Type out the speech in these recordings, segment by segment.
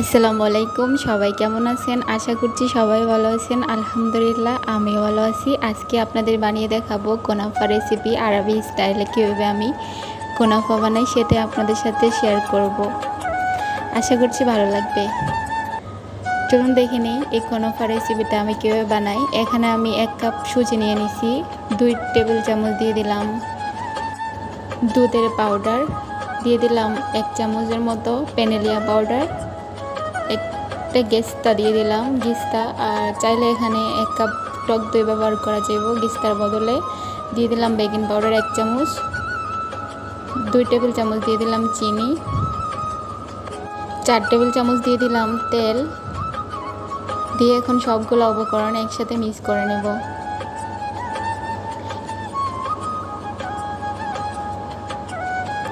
আসসালামু আলাইকুম, সবাই কেমন আছেন? আশা করছি সবাই ভালো আছেন। আলহামদুলিল্লাহ, আমিও ভালো আছি। আজকে আপনাদের বানিয়ে দেখাবো কোনাফা রেসিপি আরবি স্টাইলে কীভাবে আমি কোনাফা বানাই সেটা আপনাদের সাথে শেয়ার করব। আশা করছি ভালো লাগবে। চলুন দেখে নিই এই কোনাফা রেসিপিটা আমি কীভাবে বানাই। এখানে আমি এক কাপ সুজি নিয়ে নিছি, দুই টেবিল চামচ দিয়ে দিলাম দুধের পাউডার দিয়ে দিলাম এক চামচের মতো পেনেলিয়া পাউডার একটা গেস্তা দিয়ে দিলাম। গিস্তা, আর চাইলে এখানে এক কাপ টক দই ব্যবহার করা যাব গিস্তার বদলে দিয়ে দিলাম বেকিং পাউডার এক চামচ, দুই টেবিল চামচ দিয়ে দিলাম চিনি, চার টেবিল চামচ দিয়ে দিলাম তেল। দিয়ে এখন সবগুলো উপকরণ একসাথে মিক্স করে নেব।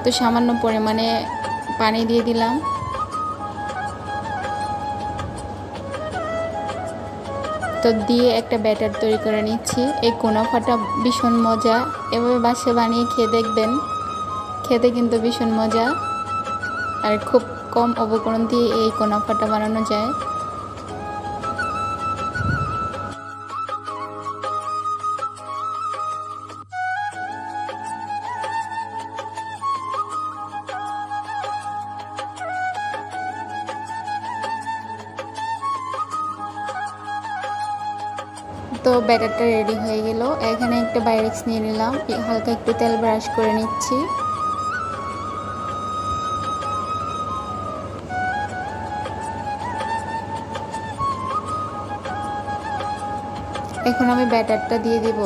তো সামান্য পরিমাণে পানি দিয়ে দিলাম। তো দিয়ে একটা ব্যাটার তৈরি করে নিচ্ছি। এই কোনাফাটা ভীষণ মজা। এভাবে বাসে বানিয়ে খেয়ে দেখবেন। খেতে কিন্তু ভীষণ মজা। আর খুব কম উপকরণ দিয়ে এই কোনাফাটা বানানো যায়। তো ব্যাটারটা রেডি হয়ে গেল। এখানে একটা বাইরেক্স নিয়ে নিলাম। হালকা একটু তেল ব্রাশ করে নিচ্ছি। এখন আমি ব্যাটারটা দিয়ে দিব।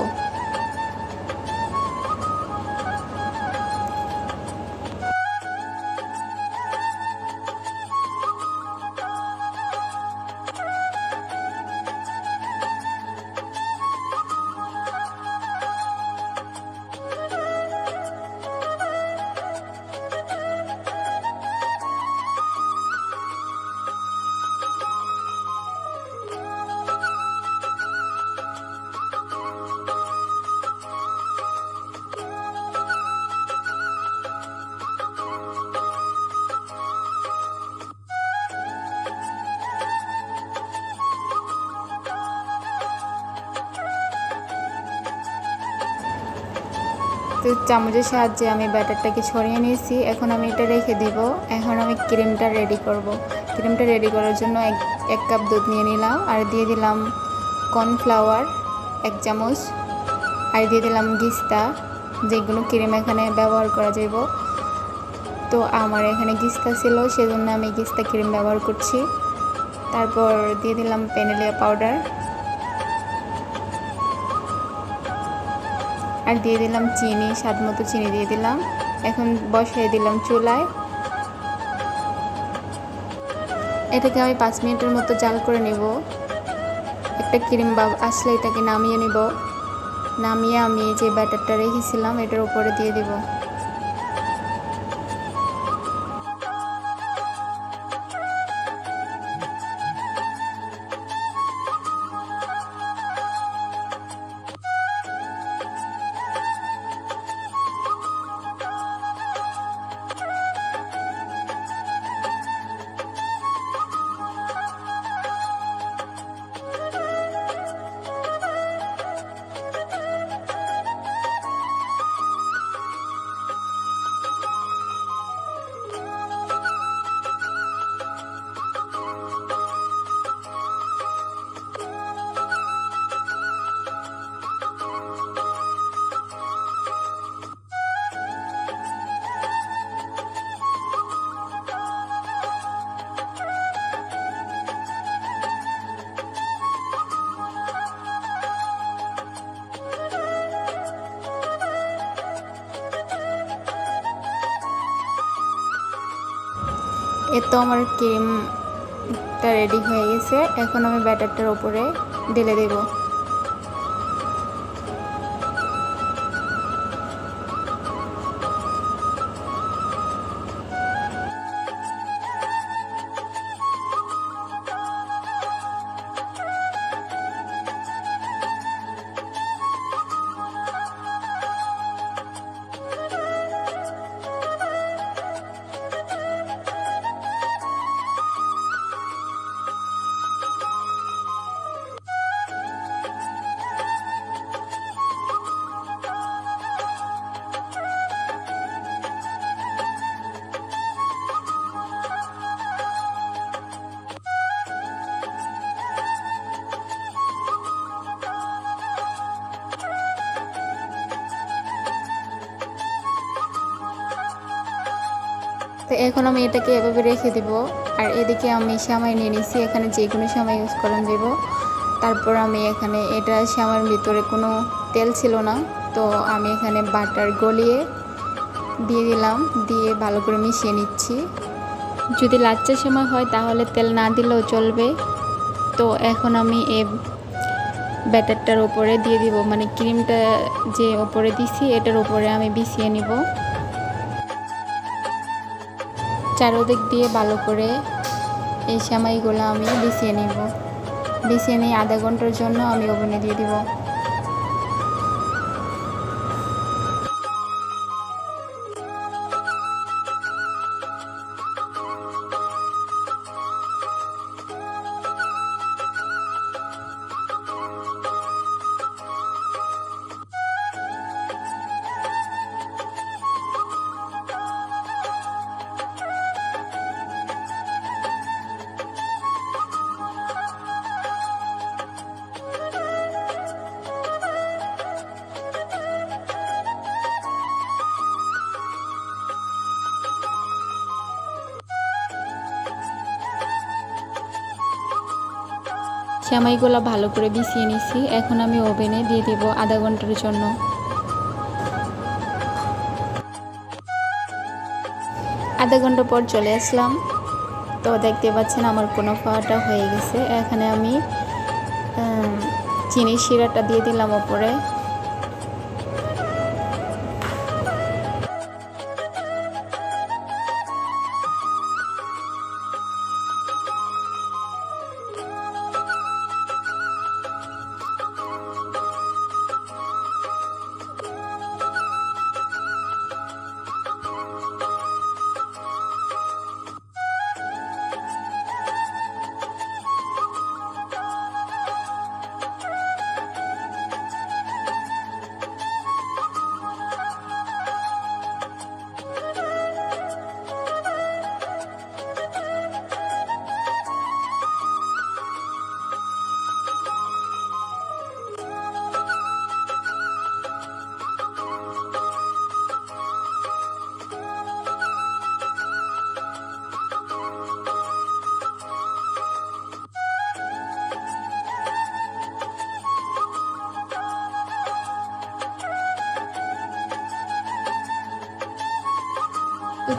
তো চামচের সাহায্যে আমি ব্যাটারটাকে ছড়িয়ে নিয়েছি। এখন আমি এটা রেখে দিব। এখন আমি ক্রিমটা রেডি করব। ক্রিমটা রেডি করার জন্য এক এক কাপ দুধ নিয়ে নিলাম। আর দিয়ে দিলাম কর্নফ্লাওয়ার, এক চামচ। আর দিয়ে দিলাম গিস্তা, যেগুলো ক্রিম এখানে ব্যবহার করা যাব তো আমার এখানে গিস্তা ছিল, সেজন্য আমি গিস্তা ক্রিম ব্যবহার করছি। তারপর দিয়ে দিলাম পেনেলিয়া পাউডার। আর দিয়ে দিলাম চিনি, স্বাদ মতো চিনি দিয়ে দিলাম। এখন বসিয়ে দিলাম চুলায়। এটাকে আমি পাঁচ মিনিটের মতো জাল করে নেব। একটা ক্রিম বা আসলে এটাকে নামিয়ে নেব। নামিয়ে আমি যে ব্যাটারটা রেখেছিলাম, এটার উপরে দিয়ে দিব। এ তো আমার ক্রিমটা রেডি হয়ে গেছে এখন আমি ব্যাটারটার ওপরে ঢেলে দেবো। তো এখন আমি এটাকে এভাবে রেখে দিব। আর এদিকে আমি শ্যামাই নিয়ে নিছি, এখানে যে কোনো শ্যামাই ইউজ করা যাব তারপর আমি এখানে, এটা শ্যামার ভিতরে কোনো তেল ছিল না, তো আমি এখানে বাটার গলিয়ে দিয়ে দিলাম, দিয়ে ভালো করে মিশিয়ে নিচ্ছি। যদি লাচ্চা সময় হয় তাহলে তেল না দিলেও চলবে। তো এখন আমি এ ব্যাটারটার উপরে দিয়ে দিব মানে ক্রিমটা যে ওপরে দিছি, এটার উপরে আমি বিছিয়ে নিব। চারোদিক দিয়ে ভালো করে এই সেমাইগুলো আমি বিছিয়ে নিব। বিছিয়ে নিয়ে আধা ঘণ্টার জন্য আমি ওভেনে দিয়ে দিব। সেমাইগুলো ভালো করে বিছিয়ে নিছি। এখন আমি ওভেনে দিয়ে দেবো আধা ঘণ্টার জন্য। আধা ঘণ্টা পর চলে আসলাম। তো দেখতে পাচ্ছেন আমার কোনো খাওয়াটা হয়ে গেছে। এখানে আমি চিনি শিরাটা দিয়ে দিলাম ওপরে।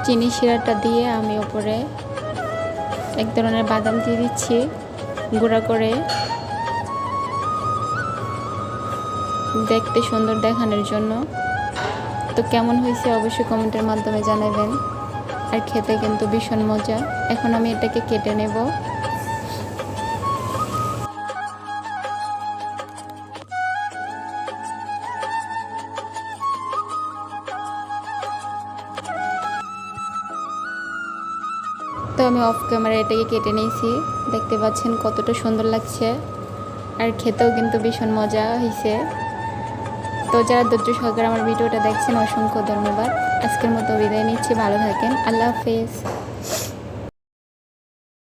চিনি শিরাটা দিয়ে আমি ওপরে এক ধরনের বাদাম দিয়ে দিচ্ছি, গুঁড়া করে। দেখতে সুন্দর দেখানোর জন্য। তো কেমন হয়েছে অবশ্যই কমেন্টের মাধ্যমে জানাবেন। আর খেতে কিন্তু ভীষণ মজা। এখন আমি এটাকে কেটে নেব। তো আমি অফ ক্যামেরা এটাকে কেটে নিয়েছি। দেখতে পাচ্ছেন কতটা সুন্দর লাগছে। আর খেতেও কিন্তু ভীষণ মজা হয়েছে তো যারা ধৈর্য সহকারে আমার ভিডিওটা দেখছেন, অসংখ্য ধন্যবাদ। আজকের মতো বিদায় নিচ্ছি। ভালো থাকেন। আল্লাহ হাফেজ।